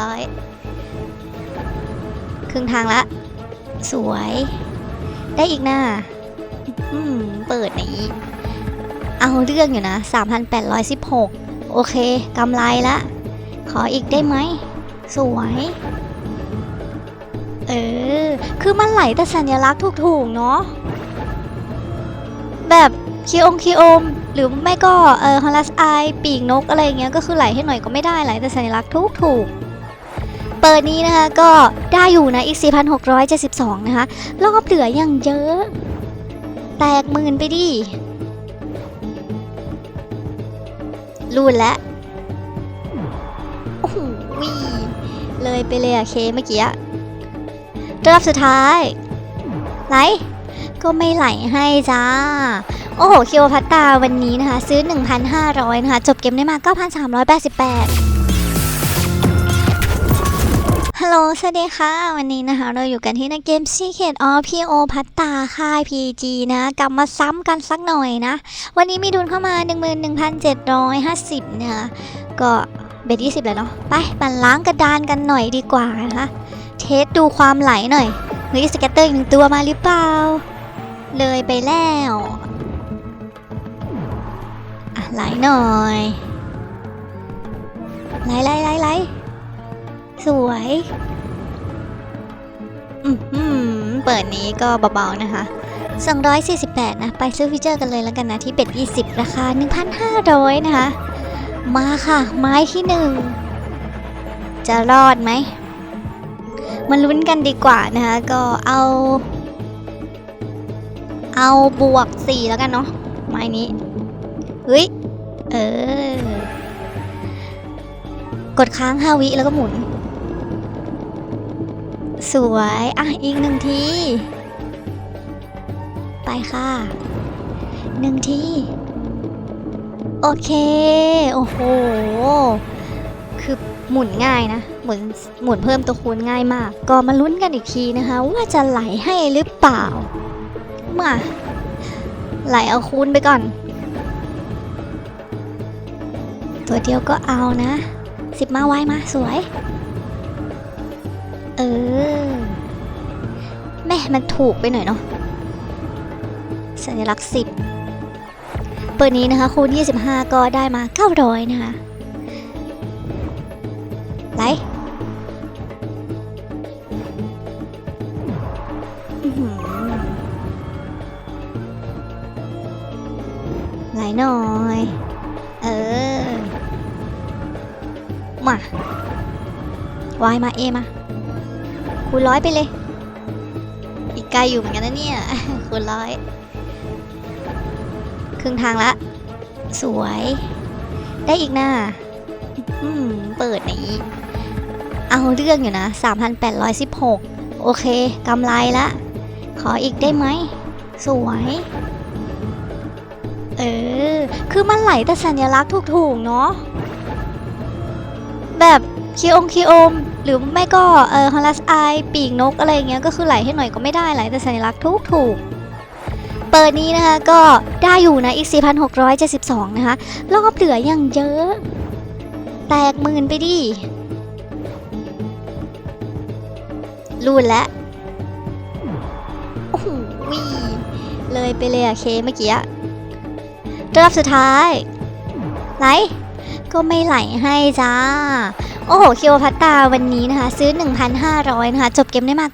ร้อย ครึ่งทางละ สวย ได้อีกหน้า อืม เปิดนี้ เอาเรื่องอยู่นะ 3,816 โอเค กำไรละ ขออีกได้ไหม สวย เออ คือมันไหลแต่สัญลักษณ์ถูกๆ เนาะ แบบคีองคีโอมหรือไม่ก็เออฮอลัสไอปีกนกอะไรเงี้ยก็คือไหลให้หน่อยก็ไม่ได้ไหลแต่สัญลักษณ์ถูกๆ เปิดนี้นะคะก็ได้อยู่นะอีก 4,672 นะคะรอบเหลืออย่างเยอะ แตกหมื่นไปดิรูนแล้วโอ้โหเลยไปเลยอะเคเมื่อกี้รอบสุดท้ายไหลก็ไม่ไหลให้จ้า โอ้โหคิวพัตตาวันนี้นะคะ ซื้อ 1,500 นะคะ จบเกมได้มา 9,388 ลโหล สวัสดีค่ะ วันนี้นะคะ เราอยู่กันที่ในเกม Secret of PO พัตตาค่าย PG นะ กลับมาซ้ำกันสักหน่อยนะ วันนี้มีดุลเข้ามา 11,750นะคะก็เบ็ด20 เลยเนาะ ไปปั่นล้างกระดานกันหน่อยดีกว่านะคะ เทสดูความไหลหน่อย เฮ้ยสเก็ตเตอร์อีกหนึ่งตัวมาหรือเปล่า เลยไปแล้วอะไหลหน่อยไหลไหลไหลไหล สวยอืมเปิดนี้ก็เบาๆนะคะ 248 นะ ไปซื้อฟีเจอร์กันเลยแล้วกันนะ ที่เบ็ด20 ราคา 1,500 นะคะ มาค่ะ ไม้ที่หนึ่งจะรอดไหมมาลุ้นกันดีกว่านะคะ ก็เอา เอาบวก 4 แล้วกันเนาะไม้นี้เฮ้ย เออ กดค้าง 5 วิแล้วก็หมุน สวย อะ อีกหนึ่งที ไปค่ะ หนึ่งที โอเค โอ้โห คือหมุนง่ายนะ หมุน หมุนเพิ่มตัวคูณง่ายมาก ก็มาลุ้นกันอีกทีนะคะ ว่าจะไหลให้หรือเปล่า มา ไหลเอาคูณไปก่อน ตัวเดียวก็เอานะสิบมาไว้มาสวย เออ แม่มันถูกไปหน่อยเนาะสัญลักษณ์สิบเปิดนี้นะคะคูณ 25 ก็ได้มา 900 นะคะไหลไหลหน่อย เออ มาวายมาเอมา คูณร้อยไปเลย อีกไกลอยู่เหมือนกันนะเนี่ย คูณร้อย ครึ่งทางละ สวย ได้อีกหน้า อืม เปิดนี้ เอาเรื่องอยู่นะ 3,816 โอเค กำไรละ ขออีกได้ไหม สวย เออ คือมันไหลแต่สัญลักษณ์ถูกๆ เนาะแบบ คีองคีโอม หรือไม่ก็เออฮอลัสไอปีกนกอะไรเงี้ยก็คือไหลให้หน่อยก็ไม่ได้ไหลแต่สัญลักษณ์ถูกเปิดนี้นะคะก็ได้อยู่นะอีก 4,672 นะคะรอบเหลืออย่างเยอะ แตกหมื่นไปดิรูนแล้วโอ้โหเลยไปเลยอะเคเมื่อกี้รอบสุดท้ายไหลก็ไม่ไหลให้จ้า โอ้โหคิวพัตตาวันนี้นะคะ ซื้อ 1,500 นะคะ จบเกมได้มา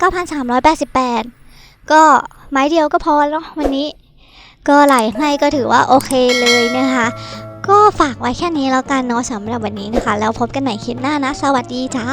9,388 ก็ไม้เดียวก็พอแล้วเนาะวันนี้ ก็ไหลให้ก็ถือว่าโอเคเลยนะคะ ก็ฝากไว้แค่นี้แล้วกันเนาะสำหรับวันนี้นะคะ แล้วพบกันใหม่คลิปหน้านะ สวัสดีจ้า